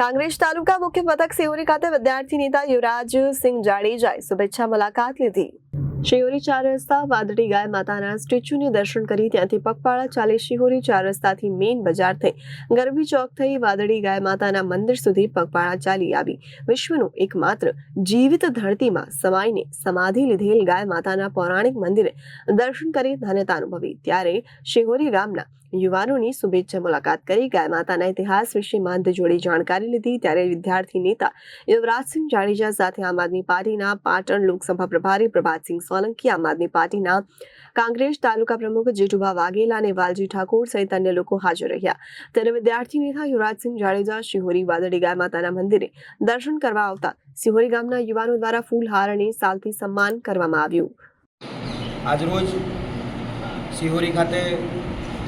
કાંગ્રેસ તાલુકા મુખ્ય મથક સિહોરી ખાતે વિદ્યાર્થી નેતા યુવરાજ સિંહ જાડેજાએ શુભેચ્છા મુલાકાત લીધી. શિહોરી ચાર રસ્તા, વાદળી ગાય માતાના સ્ટેચ્યુને દર્શન કરી ત્યાંથી પગપાળા ચાલી શિહોરી ચાર રસ્તાથી મેઇન બજાર થઈ. ગરબી ચોક થઈ વાદળી ગાય માતાના મંદિર સુધી પગપાળા ચાલી આવી. વિશ્વનું એકમાત્ર જીવિત ધરતીમાં સમાઈને સમાધિ લીધેલ ગાય માતાના પૌરાણિક મંદિરે દર્શન કરી ધન્યતા અનુભવી. ત્યારે શિહોરી ગામના યુવાનોની શુભેચ્છા મુલાકાત કરી. ગાય માતાના ઇતિહાસ વિશે માંદ જોડી જાણકારી લીધી. ત્યારે વિદ્યાર્થી નેતા યુવરાજસિંહ જાડેજા સાથે આમ આદમી પાર્ટીના પાટણ લોકસભા પ્રભારી પ્રભાતસિંહ સોલંકી, આમ આદમી પાર્ટીના કાંગ્રેસ તાલુકા પ્રમુખ જેઠુભા વાઘેલા અને વાલજી ઠાકોર સહિત અન્ય લોકો હાજર રહ્યા. ત્યારે વિદ્યાર્થી નેતા યુવરાજસિંહ જાડેજા શિહોરી વાદળી ગાય માતાના મંદિરે દર્શન કરવા આવતા સિહોરી ગામના યુવાનો દ્વારા ફૂલહાર અને સાલથી સન્માન કરવામાં આવ્યું. આજરોજ સિહોરી ખાતે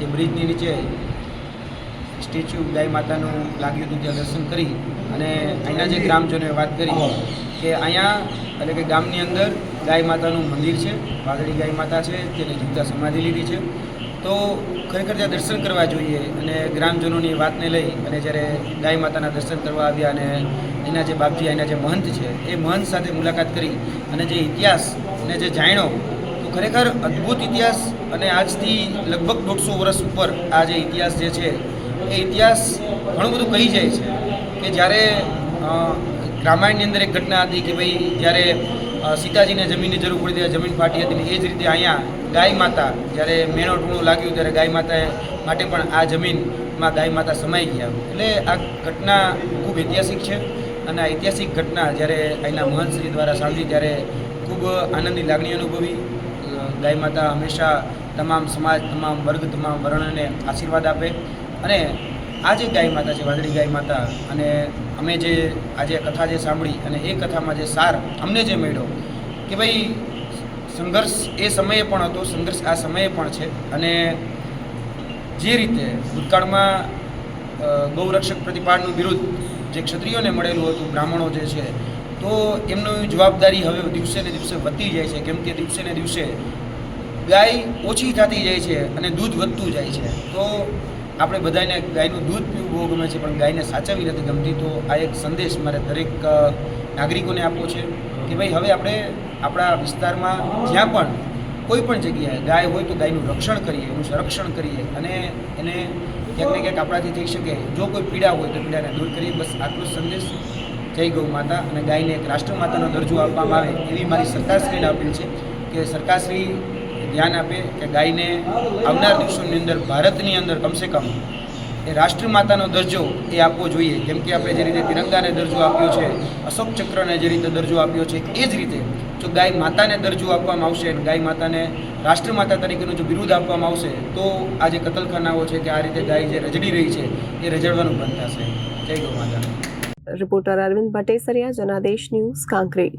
જે બ્રિજની નીચે સ્ટેચ્યુ ગાય માતાનું લાગ્યું હતું ત્યાં દર્શન કરી અને અહીંના જે ગ્રામજનોએ વાત કરી કે અહીંયા એટલે કે ગામની અંદર ગાય માતાનું મંદિર છે વાદળી ગાય માતા છે, તેને જીવતા સમાધિ લીધી છે. તો ખરેખર ત્યાં દર્શન કરવા જોઈએ અને ગ્રામજનોની વાતને લઈ અને જ્યારે ગાય માતાના દર્શન કરવા આવ્યા અને એના જે બાપજી, એના જે મહંત છે, એ મહંત સાથે મુલાકાત કરી અને જે ઇતિહાસ અને જે જાણ્યો ખરેખર અદ્ભુત ઇતિહાસ અને આજથી લગભગ દોઢસો વર્ષ ઉપર આ જે ઇતિહાસ જે છે, એ ઇતિહાસ ઘણું બધું કહી જાય છે કે જ્યારે રામાયણની અંદર એક ઘટના હતી કે ભાઈ જ્યારે સીતાજીને જમીનની જરૂર પડી ત્યારે જમીન ફાટી હતી એ જ રીતે અહીંયા ગાય માતા, જ્યારે મેણો ટૂણું લાગ્યું ત્યારે ગાય માતાએ માટે પણ આ જમીનમાં ગાય માતા સમાઈ ગયા. એટલે આ ઘટના ખૂબ ઐતિહાસિક છે અને આ ઐતિહાસિક ઘટના જ્યારે અહીંના મહંતશ્રી દ્વારા સાંભળી ત્યારે ખૂબ આનંદની લાગણી અનુભવી. ગાય માતા હંમેશા તમામ સમાજ, તમામ વર્ગ, તમામ વર્ણને આશીર્વાદ આપે. અને આ જે ગાય માતા છે, વાદળી ગાય માતા, અને અમે જે આજે કથા જે સાંભળી અને એ કથામાં જે સાર અમને જે મળ્યો, કે ભાઈ સંઘર્ષ એ સમયે પણ હતો, સંઘર્ષ આ સમયે પણ છે. અને જે રીતે ભૂતકાળમાં ગૌરક્ષક પ્રતિપાળનું વિરુદ્ધ જે ક્ષત્રિયોને મળેલું હતું, બ્રાહ્મણો જે છે, તો એમની જવાબદારી હવે દિવસે ને દિવસે વધતી જાય છે. કેમ કે દિવસે ને દિવસે ગાય ઓછી થતી જાય છે અને દૂધ વધતું જાય છે. તો આપણે બધાને ગાયનું દૂધ પીવું બહુ ગમે છે, પણ ગાયને સાચવવી નથી ગમતી. તો આ એક સંદેશ મારે દરેક નાગરિકોને આપવો છે કે ભાઈ હવે આપણે આપણા વિસ્તારમાં જ્યાં પણ કોઈ પણ જગ્યાએ ગાય હોય તો ગાયનું રક્ષણ કરીએ, એનું સંરક્ષણ કરીએ અને એને ક્યાંક ને ક્યાંક આપણાથી થઈ શકે. જો કોઈ પીડા હોય તો પીડાને દૂર કરીએ. બસ આટલો સંદેશ. જય ગૌ માતા અને ગાયને એક રાષ્ટ્રમાતાનો દરજ્જો આપવામાં આવે એવી મારી સરકારશ્રીને અપીલ છે કે સરકારશ્રી ધ્યાન આપે કે ગાયને આવનાર દિવસોની અંદર ભારતની અંદર કમસે કમ એ રાષ્ટ્રમાતાનો દરજ્જો એ આપવો જોઈએ. જેમ કે આપણે જે રીતે તિરંગાને દરજ્જો આપ્યો છે, અશોક ચક્રને જે રીતે દરજ્જો આપ્યો છે, એ જ રીતે જો ગાય માતાને દરજ્જો આપવામાં આવશે ગાય માતાને રાષ્ટ્રમાતા તરીકેનું જો બિરુદ આપવામાં આવશે, તો આ જે કતલખાનાઓ છે કે આ રીતે ગાય જે રજડી રહી છે, એ રજડવાનું બંધ થશે. જય ગૌ માતા. Reporter Arvind Bhattesariya, Janadesh news, Kankrej.